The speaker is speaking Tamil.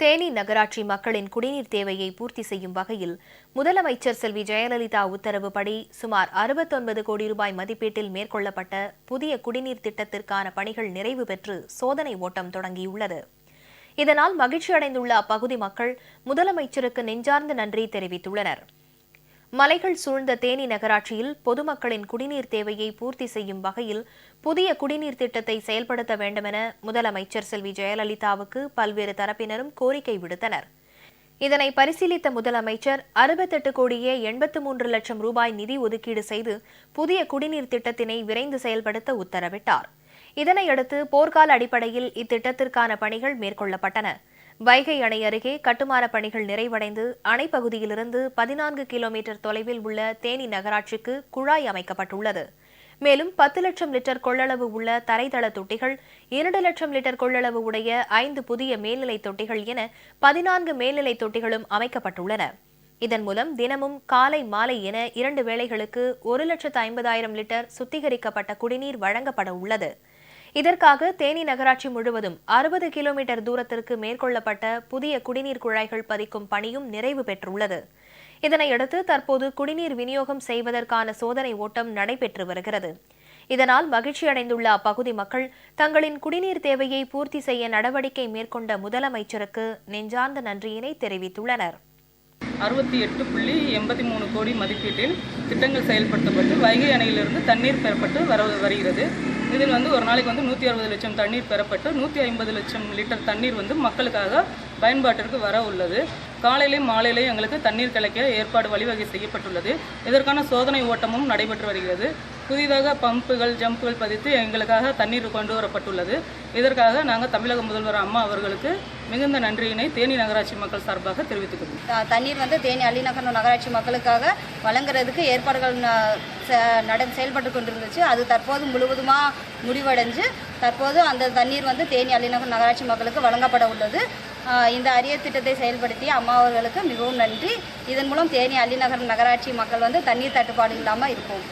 தேனி நகராட்சி மக்களின் குடிநீர் தேவையை பூர்த்தி செய்யும் வகையில் முதலமைச்சர் செல்வி ஜெயலலிதா உத்தரவுப்படி சுமார் அறுபத்தொன்பது கோடி ரூபாய் மதிப்பீட்டில் மேற்கொள்ளப்பட்ட புதிய குடிநீர் திட்டத்திற்கான பணிகள் நிறைவு பெற்று சோதனை ஓட்டம் தொடங்கியுள்ளது. இதனால் மகிழ்ச்சியடைந்துள்ள அப்பகுதி மக்கள் முதலமைச்சருக்கு நெஞ்சார்ந்த நன்றி தெரிவித்துள்ளனர். மலைகள் சூழ்ந்த தேனி நகராட்சியில் பொதுமக்களின் குடிநீர் தேவையை பூர்த்தி செய்யும் வகையில் புதிய குடிநீர் திட்டத்தை செயல்படுத்த வேண்டுமென முதலமைச்சர் செல்வி ஜெயலலிதாவுக்கு பல்வேறு தரப்பினரும் கோரிக்கை விடுத்தனர். இதனை பரிசீலித்த முதலமைச்சர் அறுபத்தெட்டு கோடியே எண்பத்து மூன்று லட்சம் ரூபாய் நிதி ஒதுக்கீடு செய்து புதிய குடிநீர் திட்டத்தினை விரைந்து செயல்படுத்த உத்தரவிட்டார். இதனையடுத்து போர்க்கால அடிப்படையில் இத்திட்டத்திற்கான பணிகள் மேற்கொள்ளப்பட்டன. வைகை அணை அருகே கட்டுமான பணிகள் நிறைவடைந்து அணை பகுதியிலிருந்து பதினான்கு கிலோமீட்டர் தொலைவில் உள்ள தேனி நகராட்சிக்கு குழாய் அமைக்கப்பட்டுள்ளது. மேலும் பத்து லட்சம் லிட்டர் கொள்ளளவு உள்ள தரைதள தொட்டிகள் இரண்டு லட்சம் லிட்டர் கொள்ளளவு உடைய ஐந்து புதிய மேல்நிலை தொட்டிகள் என பதினான்கு மேல்நிலை தொட்டிகளும் அமைக்கப்பட்டுள்ளன. இதன் மூலம் தினமும் காலை மாலை என இரண்டு வேளைகளுக்கு ஒரு லட்சத்து ஐம்பதாயிரம் லிட்டர் சுத்திகரிக்கப்பட்ட குடிநீர் வழங்கப்பட உள்ளது. இதற்காக தேனி நகராட்சி முழுவதும் அறுபது கிலோமீட்டர் தூரத்திற்கு மேற்கொள்ளப்பட்ட புதிய குடிநீர் குழாய்கள் பதிக்கும் பணியும் நிறைவு பெற்றுள்ளது. இதனையடுத்து தற்போது குடிநீர் விநியோகம் செய்வதற்கான சோதனை ஓட்டம் நடைபெற்று வருகிறது. இதனால் மகிழ்ச்சியடைந்துள்ள அப்பகுதி மக்கள் தங்களின் குடிநீர் தேவையை பூர்த்தி செய்ய நடவடிக்கை மேற்கொண்ட முதலமைச்சருக்கு நெஞ்சார்ந்த நன்றியினை தெரிவித்துள்ளனர். அறுபத்தி எட்டு புள்ளி எண்பத்தி மூணு கோடி மதிப்பீட்டில் திட்டங்கள் செயல்படுத்தப்பட்டு வைகை அணையிலிருந்து தண்ணீர் பெறப்பட்டு வர வருகிறது. இதில் வந்து ஒரு நாளைக்கு வந்து நூற்றி அறுபது லட்சம் தண்ணீர் பெறப்பட்டு நூற்றி ஐம்பது லட்சம் லிட்டர் தண்ணீர் வந்து மக்களுக்காக பயன்பாட்டிற்கு வர உள்ளது. காலையிலையும் மாலையிலையும் எங்களுக்கு தண்ணீர் கிடைக்க ஏற்பாடு வழிவகை செய்யப்பட்டுள்ளது. இதற்கான சோதனை ஓட்டமும் நடைபெற்று வருகிறது. புதிதாக பம்புகள் ஜம்புகள் பதித்து எங்களுக்காக தண்ணீர் கொண்டு வரப்பட்டுள்ளது. இதற்காக நாங்கள் தமிழக முதல்வர் அம்மா அவர்களுக்கு மிகுந்த நன்றியினை தேனி நகராட்சி மக்கள் சார்பாக தெரிவித்துக்கிறோம் தண்ணீர் வந்து தேனி அள்ளிநகர் நகராட்சி மக்களுக்காக வழங்குறதுக்கு ஏற்பாடுகள் நட செயல்பட்டு கொண்டிருந்துச்சு. அது தற்போது முழுவதுமாக முடிவடைஞ்சு தற்போது அந்த தண்ணீர் வந்து தேனி அள்ளிநகர் நகராட்சி மக்களுக்கு வழங்கப்பட உள்ளது. இந்த அரிய திட்டத்தை செயல்படுத்திய அம்மா அவர்களுக்கு மிகவும் நன்றி. இதன் மூலம் தேனி அள்ளிநகர் நகராட்சி மக்கள் வந்து தண்ணீர் தட்டுப்பாடு இல்லாமல் இருக்கும்